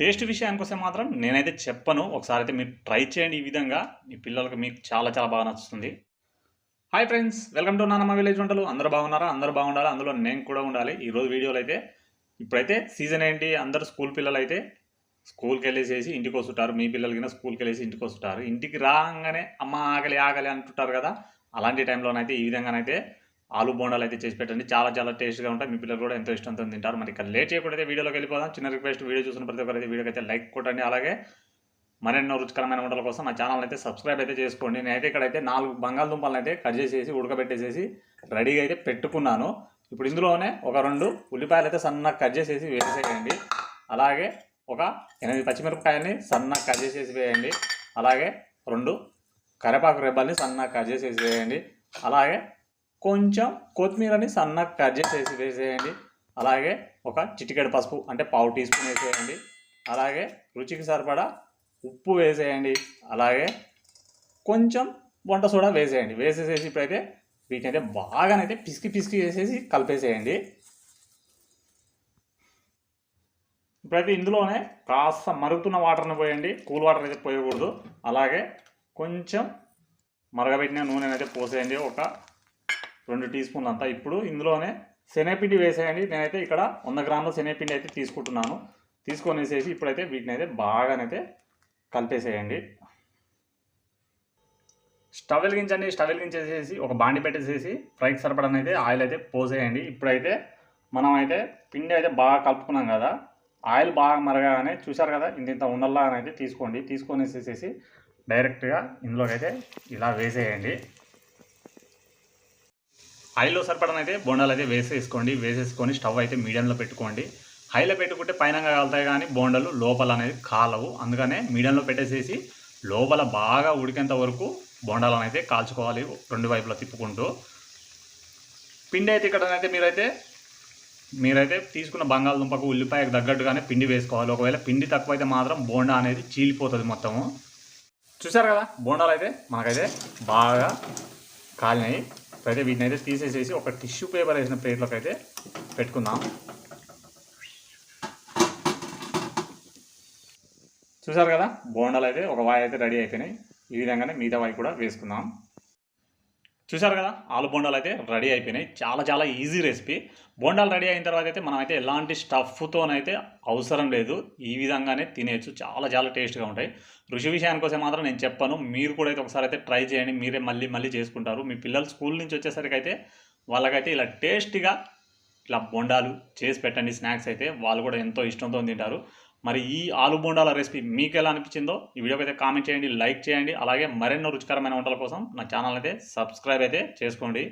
Taste విషయానికి వస్తే మాత్రం నేనైతే చెప్పను. ఒకసారి అయితే మీరు ట్రై చేయండి ఈ విధంగా. మీ పిల్లలకు మీకు చాలా చాలా బాగా నచ్చుతుంది. Hi friends welcome to Nanamma village వంటలు. అందరూ బాగున్నారా? అందరూ బాగుండాలి? అందులో నేను కూడా ఉండాలి. ఈరోజు వీడియోలో అయితే ఇప్పుడైతే సీజన్ ఏంటి? అందరు స్కూల్ పిల్లలు అయితే స్కూల్కి వెళ్ళేసేసి ఇంటికి వస్తుంటారు. మీ పిల్లలు కింద స్కూల్కి వెళ్ళేసి ఇంటికి వస్తుంటారు. ఇంటికి రాగానే అమ్మ ఆగలి ఆగలి అంటుంటారు కదా. అలాంటి టైంలోనైతే ఈ విధంగానైతే ఆలు బోండాలు అయితే చేసి పెట్టండి. చాలా చాలా టేస్ట్గా ఉంటాయి. మీ పిల్లలు కూడా ఎంతో ఇష్టంతో తింటారు. మరి ఇక్కడ లేట్ చేయకుండా వీడియోలోకి వెళ్ళిపోదాం. చిన్న రిక్వెస్ట్ వీడియో చూసిన ప్రతి ఒక్కరైతే వీడియోకి అయితే లైక్ కొట్టండి. అలాగే మరెన్నో రుచికరమైన వంటల కోసం నా ఛానల్ అయితే సబ్స్క్రైబ్ అయితే చేసుకోండి. నేనైతే ఇక్కడైతే నాలుగు బంగాళదుంపలను అయితే కట్ చేసేసి ఉడకబెట్టేసేసి రెడీగా అయితే పెట్టుకున్నాను. ఇప్పుడు ఇందులోనే ఒక రెండు ఉల్లిపాయలు అయితే సన్నగా కట్ చేసేసి వేసేయండి అలాగే ఒక ఎనిమిది పచ్చిమిరపకాయలని సన్నగా కట్ చేసేసి వేయండి. అలాగే రెండు కరివేపాకు రెబ్బల్ని సన్నగా కట్ చేసేసి వేయండి. అలాగే కొంచెం కొత్తిమీరని సన్నగా కట్ వేసి వేసేయండి. అలాగే ఒక చిటికెడు పసుపు అంటే పావు టీ స్పూన్ వేసేయండి. అలాగే రుచికి సరిపడా ఉప్పు వేసేయండి. అలాగే కొంచెం వంట సోడా వేసేయండి. వేసేసేసి ఇప్పుడైతే వీటిని అయితే బాగానైతే పిసికి పిసికి వేసేసి కలిపేసేయండి. ఇప్పుడైతే ఇందులోనే కాస్త మరుగుతున్న వాటర్ని పోయండి. కూల్ వాటర్ అయితే పోయకూడదు. అలాగే కొంచెం మరగబెట్టిన నూనెనైతే పోసేయండి. ఒక రెండు టీ స్పూన్లు అంతా ఇప్పుడు ఇందులోనే శనగపిండి వేసేయండి. నేనైతే ఇక్కడ వంద గ్రాముల శనగపిండి అయితే తీసుకుంటున్నాను. తీసుకొని వేసేసి ఇప్పుడైతే వీటిని అయితే బాగానైతే కలిపేసేయండి. స్టవ్ వెలిగించండి. స్టవ్ వెలిగించేసేసి ఒక బాండి పెట్టేసేసి ఫ్రైకి సరిపడనైతే ఆయిల్ అయితే పోసేయండి. ఇప్పుడైతే మనం అయితే పిండి అయితే బాగా కలుపుకున్నాం కదా ఆయిల్ బాగా మరగానే చూసారు కదా ఇంత ఇంత ఉండల్లా అయితే తీసుకోండి. తీసుకొని వేసేసేసి డైరెక్ట్గా ఇందులోకి అయితే ఇలా వేసేయండి. హైలో సరిపడనైతే బోండాలు అయితే వేసేసుకోండి వేసేసుకొని స్టవ్ అయితే మీడియంలో పెట్టుకోండి. హైలో పెట్టుకుంటే పైన కాలుతాయి కానీ బోండాలు లోపల అనేది కాలవు. అందుకనే మీడియంలో పెట్టేసేసి లోపల బాగా ఉడికేంత వరకు బోండాలను అయితే కాల్చుకోవాలి రెండు వైపులా తిప్పుకుంటూ. పిండి అయితే ఇక్కడనైతే మీరైతే మీరైతే తీసుకున్న బంగాళదుంపకు ఉల్లిపాయకు తగ్గట్టుగానే పిండి వేసుకోవాలి. ఒకవేళ పిండి తక్కువైతే మాత్రం బోండా అనేది చీలిపోతుంది మొత్తము. చూసారు కదా బోండాలు అయితే మనకైతే బాగా కాలినాయి. అయితే వీటిని అయితే తీసేసేసి ఒక టిష్యూ పేపర్ వేసిన ప్లేట్లోకి అయితే పెట్టుకుందాం. చూసారు కదా? బోండాలు అయితే ఒక వాయి అయితే రెడీ అయిపోయినాయి. ఈ విధంగానే మిగతా వాయి కూడా వేసుకుందాం. చూసారు కదా? ఆలు బోండాలు అయితే రెడీ అయిపోయినాయి. చాలా చాలా ఈజీ రెసిపీ. బోండాలు రెడీ అయిన తర్వాత అయితే మనమైతే ఎలాంటి స్టఫ్తోనైతే అవసరం లేదు. ఈ విధంగానే తినేయచ్చు. చాలా చాలా టేస్ట్గా ఉంటాయి. రుచి విషయానికి వస్తే మాత్రం నేను చెప్పాను. మీరు కూడా అయితే ఒకసారి అయితే ట్రై చేయండి. మీరే మళ్ళీ మళ్ళీ చేసుకుంటారు. మీ పిల్లలు స్కూల్ నుంచి వచ్చేసరికి అయితే వాళ్ళకైతే ఇలా టేస్టీగా ఇలా బొండాలు చేసి పెట్టండి. స్నాక్స్ అయితే వాళ్ళు కూడా ఎంతో ఇష్టంతో తింటారు. మరి ఈ ఆలు బోండాల రెసిపీ మీకు ఎలా అనిపించిందో ఈ వీడియోకి అయితే కామెంట్ చేయండి లైక్ చేయండి అలాగే మరెన్నో రుచికరమైన వంటల కోసం నా ఛానల్ అయితే సబ్స్క్రైబ్ అయితే చేసుకోండి.